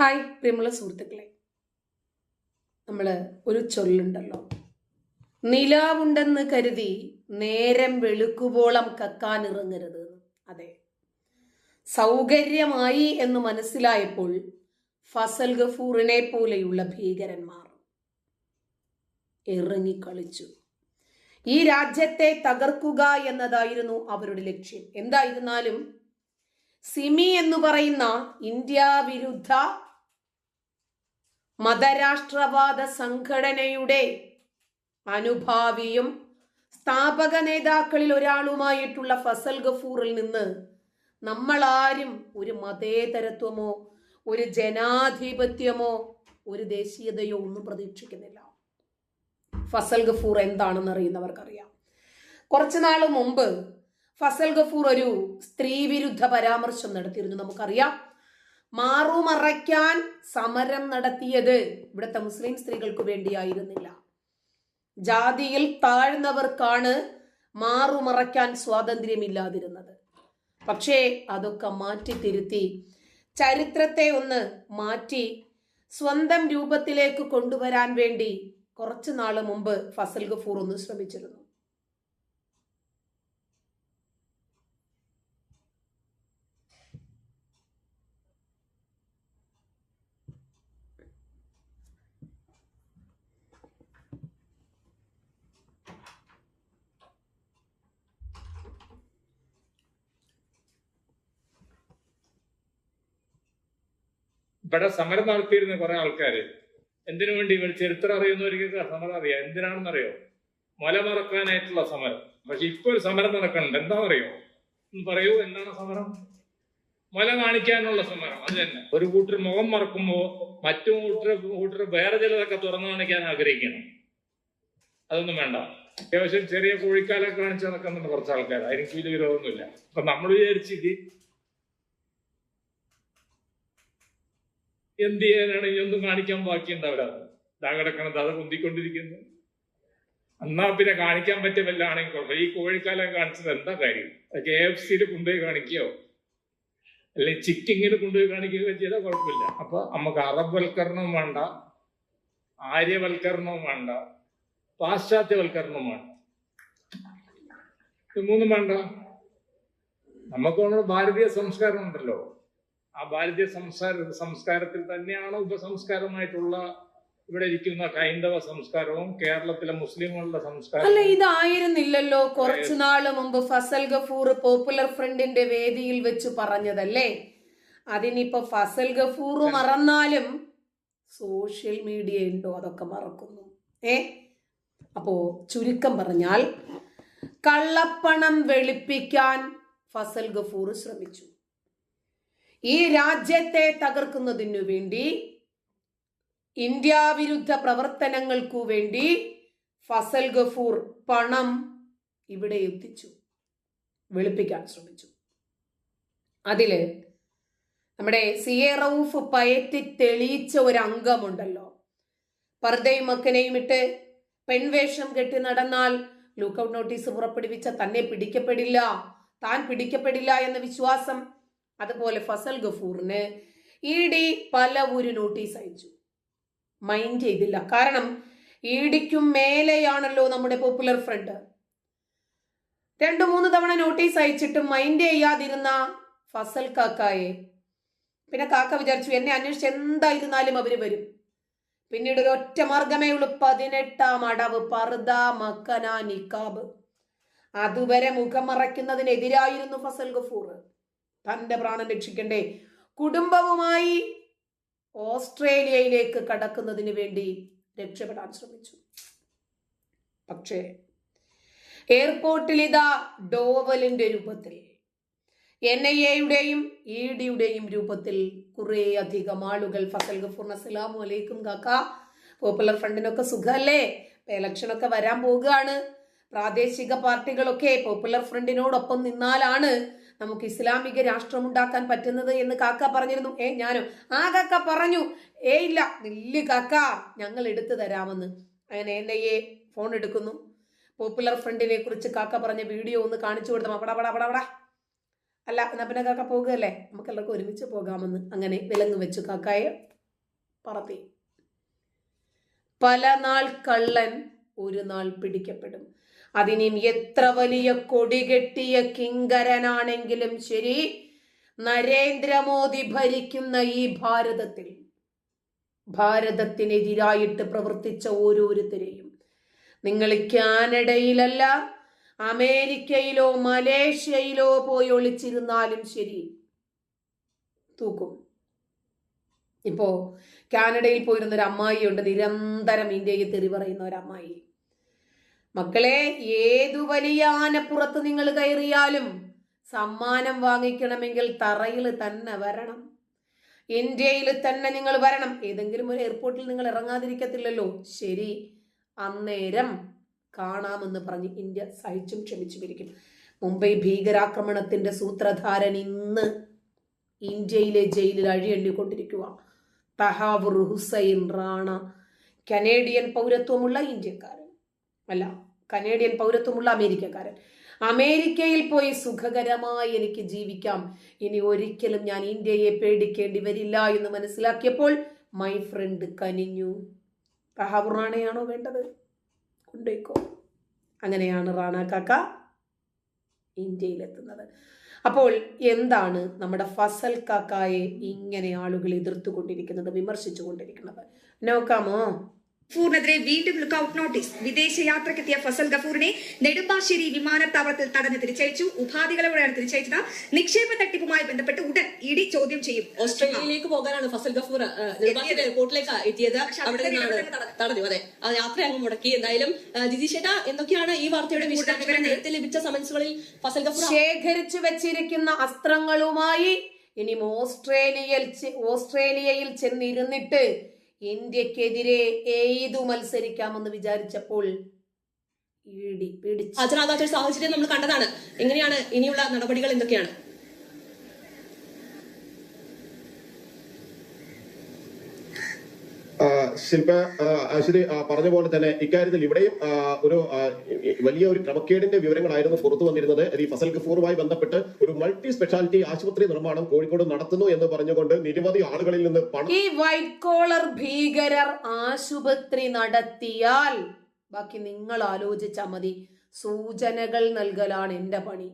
Hi പ്രിയമുള്ള സുഹൃത്തുക്കളെ. നമ്മൾ ഒരു ചൊല്ലുണ്ടല്ലോ. നിലാവുണ്ടെന്ന് കരുതി നേരം വെളുക്കുവോളം കക്കാനിറങ്ങരുത് അതെ. സൗകര്യമായി എന്ന് മനസ്സിലായപ്പോൾ ഫസൽ ഗഫൂറിനെ പോലെയുള്ള ഭീകരന്മാർ ഇറങ്ങിക്കളിച്ചു. ഈ രാജ്യത്തെ തകർക്കുക എന്നതായിരുന്നു അവരുടെ ലക്ഷ്യം. എന്തായിരുന്നാലും സിമി എന്ന് പറയുന്ന ഇന്ത്യ വിരുദ്ധ മതരാഷ്ട്രവാദ സംഘടനയുടെ അനുഭാവിയും സ്ഥാപക നേതാക്കളിൽ ഒരാളുമായിട്ടുള്ള ഫസൽ ഗഫൂറിൽ നിന്ന് നമ്മൾ ആരും ഒരു മതേതരത്വമോ ഒരു ജനാധിപത്യമോ ഒരു ദേശീയതയോ ഒന്നും പ്രതീക്ഷിക്കുന്നില്ല. ഫസൽ ഗഫൂർ എന്താണെന്ന് അറിയുന്നവർക്കറിയാം. കുറച്ചു നാൾ മുമ്പ് ഫസൽ ഗഫൂർ ഒരു സ്ത്രീ വിരുദ്ധ പരാമർശം നടത്തിയിരുന്നു. നമുക്കറിയാം മാറുമറയ്ക്കാൻ സമരം നടത്തിയത് ഇവിടുത്തെ മുസ്ലിം സ്ത്രീകൾക്ക് വേണ്ടിയായിരുന്നില്ല. ജാതിയിൽ താഴ്ന്നവർക്കാണ് മാറുമറയ്ക്കാൻ സ്വാതന്ത്ര്യമില്ലാതിരുന്നത്. പക്ഷേ അതൊക്കെ മാറ്റി തിരുത്തി ചരിത്രത്തെ ഒന്ന് മാറ്റി സ്വന്തം രൂപത്തിലേക്ക് കൊണ്ടുവരാൻ വേണ്ടി കുറച്ചു നാൾ മുമ്പ് ഫസൽ ഗഫൂർ ഒന്ന് ശ്രമിച്ചിരുന്നു. ഇവിടെ സമരം നടത്തിയിരുന്ന കുറെ ആൾക്കാര്. എന്തിനു വേണ്ടി ഇവർ ചരിത്രം അറിയുന്നവർക്ക് സമരം അറിയാം. എന്തിനാണെന്നറിയോ? മല മറക്കാനായിട്ടുള്ള സമരം. പക്ഷെ ഇപ്പൊ ഒരു സമരം നടക്കുന്നുണ്ട്. എന്താണെന്നറിയോ? ഒന്ന് പറയൂ എന്താണ് സമരം? മല കാണിക്കാനുള്ള സമരം അത് തന്നെ. ഒരു കൂട്ടർ മുഖം മറക്കുമ്പോ മറ്റു കൂട്ടർ കൂട്ടർ വേറെ ചിലതൊക്കെ തുറന്നു കാണിക്കാൻ ആഗ്രഹിക്കണം. അതൊന്നും വേണ്ട. അത്യാവശ്യം ചെറിയ കോഴിക്കാലൊക്കെ കാണിച്ച് നടക്കുന്നുണ്ട് കുറച്ച് ആൾക്കാർ അതിന് വലിയ വിരോധമൊന്നുമില്ല. അപ്പൊ നമ്മൾ വിചാരിച്ചിട്ട് എന്ത് ചെയ്യാനാണ്? ഇനി ഒന്നും കാണിക്കാൻ ബാക്കിയുണ്ടാവില്ല ഇതാ കിടക്കണത്. അത് കുന്തിക്കൊണ്ടിരിക്കുന്നു എന്നാ പിന്നെ കാണിക്കാൻ പറ്റിയ വല്ലാണെങ്കിൽ ഈ കോഴിക്കാലം കാണിച്ചത് എന്താ കാര്യം? കെ എഫ് സിയിൽ കൊണ്ടുപോയി കാണിക്കുകയോ? അല്ലെങ്കിൽ ചിക്കിങ്ങിന് കൊണ്ടുപോയി കാണിക്കുകയോ ചെയ്താൽ കുഴപ്പമില്ല. അപ്പൊ നമുക്ക് അറബ് വേണ്ട ആര്യവൽക്കരണവും വേണ്ട പാശ്ചാത്യവൽക്കരണവും വേണ്ട. മൂന്നും വേണ്ട. നമുക്ക് നമ്മുടെ ഭാരതീയ സംസ്കാരം ഉണ്ടല്ലോ. ആ ഭാരതീയ സംസ്കാര സംസ്കാരത്തിൽ തന്നെയാണ് ഉപസംസ്കാരമായിട്ടുള്ള ഇവിടെ ഇരിക്കുന്ന ഹൈന്ദവ സംസ്കാരവും കേരളത്തിലെ മുസ്ലിങ്ങളുടെ സംസ്കാരം അല്ല ഇതായിരുന്നില്ലല്ലോ കുറച്ചു നാൾ മുമ്പ് ഫസൽ ഗഫൂർ പോപ്പുലർ ഫ്രണ്ടിന്റെ വേദിയിൽ വെച്ച് പറഞ്ഞതല്ലേ? അതിനിപ്പോ ഫസൽ ഗഫൂർ മറന്നാലും സോഷ്യൽ മീഡിയ ഉണ്ടോ അതൊക്കെ മറക്കുന്നു. ഏ? അപ്പോ ചുരുക്കം പറഞ്ഞാൽ കള്ളപ്പണം വെളുപ്പിക്കാൻ ഫസൽ ഗഫൂർ ശ്രമിച്ചു. ഈ രാജ്യത്തെ തകർക്കുന്നതിനു വേണ്ടി ഇന്ത്യ വിരുദ്ധ പ്രവർത്തനങ്ങൾക്കു വേണ്ടി ഫസൽ ഗഫൂർ പണം ഇവിടെ എത്തിച്ചു വെളുപ്പിക്കാൻ ശ്രമിച്ചു. അതിൽ നമ്മുടെ സി എ റൌഫ് പയറ്റി തെളിയിച്ച ഒരു അംഗമുണ്ടല്ലോ പർദ്ദയും മക്കനെയും ഇട്ട് പെൺവേഷം കെട്ടി നടന്നാൽ ലുക്കൌട്ട് നോട്ടീസ് പുറപ്പെടുവിച്ച തന്നെ പിടിക്കപ്പെടില്ല താൻ പിടിക്കപ്പെടില്ല എന്ന വിശ്വാസം അതുപോലെ ഫസൽ ഗഫൂറിന് ഇ ഡി പല ഒരു നോട്ടീസ് അയച്ചു. മൈൻഡ് ചെയ്തില്ല. കാരണം ഇ ഡിക്കും മേലെയാണല്ലോ നമ്മുടെ പോപ്പുലർ ഫ്രണ്ട്. രണ്ടു മൂന്ന് തവണ നോട്ടീസ് അയച്ചിട്ട് മൈൻഡ് ചെയ്യാതിരുന്ന ഫസൽ കാക്കായെ. പിന്നെ കാക്ക വിചാരിച്ചു എന്നെ അന്വേഷിച്ച് എന്തായിരുന്നാലും അവർ വരും. പിന്നീട് ഒരു ഒറ്റ മാർഗമേ ഉള്ളൂ. പതിനെട്ടാം അടവ് പർദ മക്കന നിക്കാബ്. അതുവരെ മുഖം മറയ്ക്കുന്നതിനെതിരായിരുന്നു ഫസൽ ഗഫൂർ തന്റെ പ്രാണൻ രക്ഷിക്കണ്ടേ? കുടുംബവുമായി ഓസ്ട്രേലിയയിലേക്ക് കടക്കുന്നതിന് വേണ്ടി രക്ഷപ്പെടാൻ ശ്രമിച്ചു. പക്ഷേ എയർപോർട്ടിൽ ഇതാ ഡോവലിന്റെ രൂപത്തിൽ എൻ ഐ എയുടെയും ഇ ഡിയുടെയും രൂപത്തിൽ കുറെ അധികം ആളുകൾ ഫസൽ ഗഫൂർ അസ്സലാമു അലൈക്കും കാക്ക പോപ്പുലർ ഫ്രണ്ടിനൊക്കെ സുഖമല്ലേ? ഇലക്ഷനൊക്കെ വരാൻ പോവുകയാണ്. പ്രാദേശിക പാർട്ടികളൊക്കെ പോപ്പുലർ ഫ്രണ്ടിനോടൊപ്പം നിന്നാലാണ് നമുക്ക് ഇസ്ലാമിക രാഷ്ട്രം ഉണ്ടാക്കാൻ പറ്റുന്നത് എന്ന് കാക്ക പറഞ്ഞിരുന്നു. ഏ ഞാനും? ആ കാക്ക പറഞ്ഞു. ഏ ഇല്ല നില്ല് കാക്ക ഞങ്ങൾ എടുത്തു തരാമെന്ന്. അങ്ങനെ എൻ ഐ എ ഫോൺ എടുക്കുന്നു. പോപ്പുലർ ഫ്രണ്ടിനെ കുറിച്ച് കാക്ക പറഞ്ഞ വീഡിയോ ഒന്ന് കാണിച്ചു കൊടുത്തു? അവിടെ പടാ പടാ പടാ അല്ല എന്നാ പിന്നെ കാക്ക പോകുകയല്ലേ? നമുക്ക് എല്ലാവർക്കും ഒരുമിച്ച് പോകാമെന്ന്. അങ്ങനെ വിലങ്ങ് വെച്ചു കാക്കായെ പറത്തി. പല നാൾ കള്ളൻ ഒരു നാൾ പിടിക്കപ്പെടും. അതിനും എത്ര വലിയ കൊടികെട്ടിയ കിങ്കരനാണെങ്കിലും ശരി നരേന്ദ്രമോദി ഭരിക്കുന്ന ഈ ഭാരതത്തിൽ ഭാരതത്തിനെതിരായിട്ട് പ്രവർത്തിച്ച ഓരോരുത്തരെയും നിങ്ങൾ കാനഡയിലല്ല അമേരിക്കയിലോ മലേഷ്യയിലോ പോയി ഒളിച്ചിരുന്നാലും ശരി തൂക്കും. ഇപ്പോ കാനഡയിൽ പോയിരുന്ന ഒരു അമ്മായിയുണ്ട് നിരന്തരം ഇന്ത്യയെ തെറി പറയുന്ന ഒരു അമ്മായി മക്കളെ ഏതു വലിയ ആനപ്പുറത്ത് നിങ്ങൾ കയറിയാലും സമ്മാനം വാങ്ങിക്കണമെങ്കിൽ തറയിൽ തന്നെ വരണം. ഇന്ത്യയിൽ തന്നെ നിങ്ങൾ വരണം. ഏതെങ്കിലും ഒരു എയർപോർട്ടിൽ നിങ്ങൾ ഇറങ്ങാതിരിക്കത്തില്ലല്ലോ. ശരി അന്നേരം കാണാമെന്ന് പറഞ്ഞ് ഇന്ത്യ സഹിച്ചും ക്ഷമിച്ചും ഇരിക്കും. മുംബൈ ഭീകരാക്രമണത്തിന്റെ സൂത്രധാരൻ ഇന്ന് ഇന്ത്യയിലെ ജയിലിൽ അഴിയെണ്ണിക്കൊണ്ടിരിക്കുക തഹാബുർ ഹുസൈൻ റാണ കനേഡിയൻ പൗരത്വമുള്ള ഇന്ത്യക്കാരൻ. അല്ല കനേഡിയൻ പൗരത്വമുള്ള അമേരിക്കക്കാരൻ. അമേരിക്കയിൽ പോയി സുഖകരമായി എനിക്ക് ജീവിക്കാം. ഇനി ഒരിക്കലും ഞാൻ ഇന്ത്യയെ പേടിക്കേണ്ടി വരില്ല എന്ന് മനസ്സിലാക്കിയപ്പോൾ മൈ ഫ്രണ്ട് കനിഞ്ഞു. റഹാബു റാണയാണോ വേണ്ടത്? കൊണ്ടേക്കോ. അങ്ങനെയാണ് റാണ കാക്ക ഇന്ത്യയിലെത്തുന്നത്. അപ്പോൾ എന്താണ് നമ്മുടെ ഫസൽ കാക്കായെ ഇങ്ങനെ ആളുകൾ എതിർത്തുകൊണ്ടിരിക്കുന്നത് വിമർശിച്ചു കൊണ്ടിരിക്കുന്നത് നോക്കാമോ ഗഫൂറിനെതിരെ വീണ്ടും ലുക്കൌട്ട് നോട്ടീസ്. വിദേശയാത്രക്കെത്തിയ ഫസൽ ഗഫൂറിനെ നെടുമ്പാശ്ശേരി വിമാനത്താവളത്തിൽ തടഞ്ഞ് തിരിച്ചയച്ചു. ഉപാധികളോടെയാണ് തിരിച്ചയച്ചത്. നിക്ഷേപ തട്ടിപ്പുമായി ബന്ധപ്പെട്ട് ഉടൻ ഇടി ചോദ്യം ചെയ്യും. ഓസ്ട്രേലിയയിലേക്ക് പോകാനാണ് ഫസൽ ഗഫൂർ എയർപോർട്ടിലേക്ക് എത്തിയത്. തടഞ്ഞു. അതെ. ആ യാത്ര അങ്ങ് മുടക്കി. എന്തായാലും ജിജി ചേട്ടാ എന്തൊക്കെയാണ് ഈ വാർത്തയുടെ വിശദാംശങ്ങൾ? നേരത്തെ ലഭിച്ച സമൻസുകളിൽ ഫസൽ ഗഫൂർ ശേഖരിച്ചു വെച്ചിരിക്കുന്ന അസ്ത്രങ്ങളുമായി ഇനി ഓസ്ട്രേലിയയിൽ ഓസ്ട്രേലിയയിൽ ചെന്നിരുന്നിട്ട് ഇന്ത്യക്കെതിരെ ഏതു മത്സരിക്കാമെന്ന് വിചാരിച്ചപ്പോൾ ഇടി പിടിച്ചു. സാഹചര്യം നമ്മൾ കണ്ടതാണ്. എങ്ങനെയാണ് ഇനിയുള്ള നടപടികൾ എന്തൊക്കെയാണ് ആ, ശില്പ അശ്വതി പറഞ്ഞ പോലെ തന്നെ ഇക്കാര്യത്തിൽ ഇവിടെയും ഒരു വലിയ ഒരു ക്രമക്കേടിന്റെ വിവരങ്ങളായിരുന്നു പുറത്തു വന്നിരുന്നത്. ഈ ഫസൽ ഗഫൂറുമായി ബന്ധപ്പെട്ട് ഒരു മൾട്ടി സ്പെഷ്യാലിറ്റി ആശുപത്രി നിർമ്മാണം കോഴിക്കോട് നടത്തുന്നു എന്ന് പറഞ്ഞുകൊണ്ട് നിരവധി ആളുകളിൽ നിന്ന് ഈ വൈറ്റ് കോളർ ഭീകരർ ആശുപത്രി നടത്തിയാൽ ബാക്കി നിങ്ങൾ ആലോചിച്ചാൽ മതി. സൂചനകൾ നൽകലാണ് എന്റെ പണി.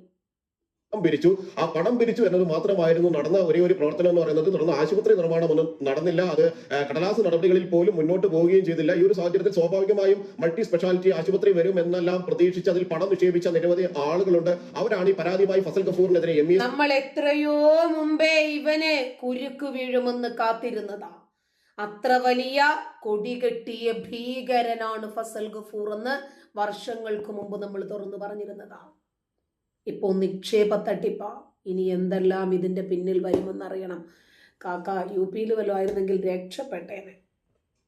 പിരിച്ചു. ആ പണം പിരിച്ചു എന്നത് മാത്രമായിരുന്നു നടന്ന ഒരേ ഒരു പ്രവർത്തനം എന്ന് പറയുന്നത്. തുടർന്ന് ആശുപത്രി നിർമ്മാണം ഒന്നും നടന്നില്ല. അത് കടലാസ് നടപടികളിൽ പോലും മുന്നോട്ട് പോവുകയും ചെയ്തില്ല. ഈ ഒരു സാഹചര്യത്തിൽ സ്വാഭാവികമായും മൾട്ടി സ്പെഷ്യാലിറ്റി ആശുപത്രി വരും എന്നെല്ലാം പ്രതീക്ഷിച്ച് അതിൽ പണം നിക്ഷേപിച്ച നിരവധി ആളുകളുണ്ട്. അവരാണ് ഈ പരാതിയുമായി ഫസൽ ഗഫൂറിനെതിരെ എം നമ്മൾ എത്രയോ മുമ്പേ ഇവനെ കുരുക്ക് വീഴുമെന്ന് കാത്തിരുന്നതാ. അത്ര വലിയ കൊടികെട്ടിയ ഭീകരനാണ് ഫസൽ ഗഫൂർ എന്ന് വർഷങ്ങൾക്ക് മുമ്പ് നമ്മൾ തുറന്നു പറഞ്ഞിരുന്നതാ. ഇപ്പോൾ നിക്ഷേപ തട്ടിപ്പാ ഇനി എന്തെല്ലാം ഇതിന്റെ പിന്നിൽ വരുമെന്നറിയണം. കാക്ക യു പിയിൽ വല്ലതും ആയിരുന്നെങ്കിൽ രക്ഷപ്പെട്ടേനെ.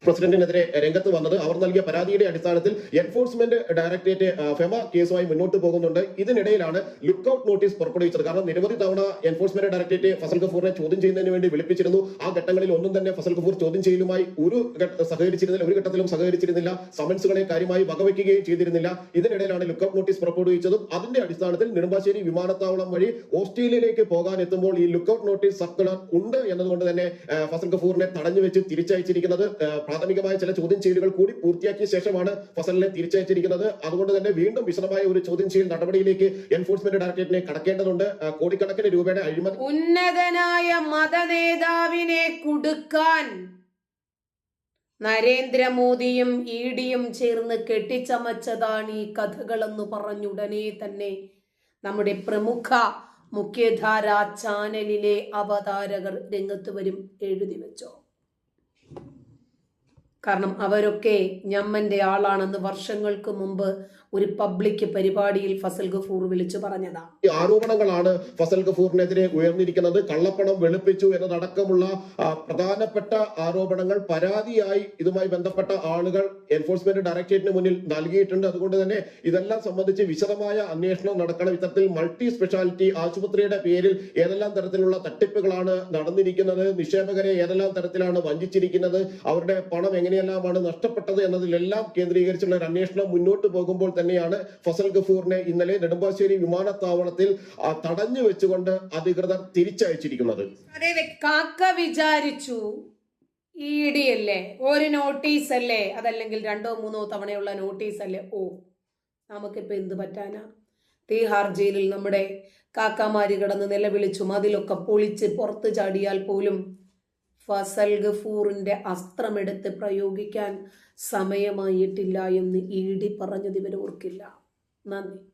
പ്രസിഡന്റിനെതിരെ രംഗത്ത് വന്നത്. അവർ നൽകിയ പരാതിയുടെ അടിസ്ഥാനത്തിൽ എൻഫോഴ്സ്മെന്റ് ഡയറക്ടറേറ്റ് ഫെമ കേസുമായി മുന്നോട്ട് പോകുന്നുണ്ട്. ഇതിനിടയിലാണ് ലുക്ക് ഔട്ട് നോട്ടീസ് പുറപ്പെടുവിച്ചത്. കാരണം നിരവധി തവണ എൻഫോഴ്സ്മെന്റ് ഡയറക്ടറേറ്റ് ഫസൽ ഗഫൂറിനെ ചോദ്യം ചെയ്യുന്നതിന് വേണ്ടി വിളിപ്പിച്ചിരുന്നു. ആ ഘട്ടങ്ങളിൽ ഒന്നും തന്നെ ഫസൽ ഗഫൂർ ചോദ്യം ചെയ്യലുമായി ഒരു സഹകരിച്ചിരുന്നില്ല ഒരു ഘട്ടത്തിലും സഹകരിച്ചിരുന്നില്ല. സമൻസുകളെ കാര്യമായി വകവയ്ക്കുകയും ചെയ്തിരുന്നില്ല. ഇതിനിടയിലാണ് ലുക്ക് ഔട്ട് നോട്ടീസ് പുറപ്പെടുവിച്ചതും. അതിന്റെ അടിസ്ഥാനത്തിൽ നെടുമ്പാശ്ശേരി വിമാനത്താവളം വഴി ഓസ്ട്രേലിയയിലേക്ക് പോകാൻ എത്തുമ്പോൾ ഈ ലുക്ക് ഔട്ട് നോട്ടീസ് സർക്കുലർ ഉണ്ട് എന്നതുകൊണ്ട് തന്നെ ഫസൽ ഗഫൂറിനെ തടഞ്ഞു വെച്ച് തിരിച്ചയച്ചിരിക്കുന്നത് പ്രാഥമികമായ ചില ചോദ്യം ചെയ്യലുകൾ കൂടി പൂർത്തിയാക്കിയ ശേഷമാണ് ഫസലിനെ തിരിച്ചയച്ചിരിക്കുന്നത്. അതുകൊണ്ട് തന്നെ വീണ്ടും വിശദമായ ഒരു ചോദ്യം ചെയ്യൽ നടപടിയിലേക്ക് എൻഫോഴ്സ്മെന്റ് ഡയറക്ടറേറ്റിനെ കടക്കേണ്ടതുണ്ട്. കോടിക്കണക്കിന് രൂപയുടെ അഴിമതി ഉന്നതനായ മതനേതാവിനെ കൊടുക്കാൻ നരേന്ദ്രമോദിയും ഇ ഡിയും ചേർന്ന് കെട്ടിച്ചമച്ചതാണ് ഈ കഥകളെന്ന് പറഞ്ഞുടനെ തന്നെ നമ്മുടെ പ്രമുഖ മുഖ്യധാരാ ചാനലിലെ അവതാരകർ രംഗത്ത് വരും എഴുതി വെച്ചോ. കാരണം അവരൊക്കെ ഞമ്മന്റെ ആളാണെന്ന് വർഷങ്ങൾക്ക് മുമ്പ് ഒരു പബ്ലിക് പരിപാടിയിൽ ഫസൽ ഗഫൂർ വിളിച്ചു പറഞ്ഞതാണ് ഈ ആരോപണങ്ങളാണ് ഫസൽ ഗഫൂറിനെതിരെ ഉയർന്നിരിക്കുന്നത്. കള്ളപ്പണം വെളുപ്പിച്ചു എന്നതടക്കമുള്ള പ്രധാനപ്പെട്ട ആരോപണങ്ങൾ പരാതിയായി ഇതുമായി ബന്ധപ്പെട്ട ആളുകൾ എൻഫോഴ്സ്മെന്റ് ഡയറക്ടറേറ്റിന് മുന്നിൽ നൽകിയിട്ടുണ്ട്. അതുകൊണ്ട് തന്നെ ഇതെല്ലാം സംബന്ധിച്ച് വിശദമായ അന്വേഷണം നടക്കണം. ഇത്തരത്തിൽ മൾട്ടി സ്പെഷ്യാലിറ്റി ആശുപത്രിയുടെ പേരിൽ ഏതെല്ലാം തരത്തിലുള്ള തട്ടിപ്പുകളാണ് നടന്നിരിക്കുന്നത്? നിക്ഷേപകരെ ഏതെല്ലാം തരത്തിലാണ് വഞ്ചിച്ചിരിക്കുന്നത്? അവരുടെ പണം എങ്ങനെയെല്ലാമാണ് നഷ്ടപ്പെട്ടത് എന്നതിലെല്ലാം കേന്ദ്രീകരിച്ചുള്ള ഒരു അന്വേഷണം മുന്നോട്ട് പോകുമ്പോൾ തന്നെയാണ് ഫസൽ ഗഫൂറിനെ ഇന്നലെ നെടുമ്പാശ്ശേരി വിമാനത്താവളത്തിൽ തടഞ്ഞു വെച്ചുകൊണ്ട് അധികൃതർ തിരിച്ചയച്ചിരിക്കുന്നത്. കാക്ക വിചാരിച്ചു ഇ അല്ലേ ഒരു നോട്ടീസ് അല്ലേ അതല്ലെങ്കിൽ രണ്ടോ മൂന്നോ തവണയുള്ള നോട്ടീസ് അല്ലേ ഓ നമുക്കിപ്പോൾ എന്ത് പറ്റാനാ? തീഹാർ ജയിലിൽ നമ്മുടെ കാക്കാമാര് കിടന്ന് നിലവിളിച്ചും അതിലൊക്കെ പൊളിച്ച് പുറത്ത് ചാടിയാൽ പോലും ഫസൽ ഗഫൂറിന്റെ അസ്ത്രമെടുത്ത് പ്രയോഗിക്കാൻ സമയമായിട്ടില്ല എന്ന് ഇ ഡി പറഞ്ഞത് ഇവർ ഓർക്കില്ല. നന്ദി.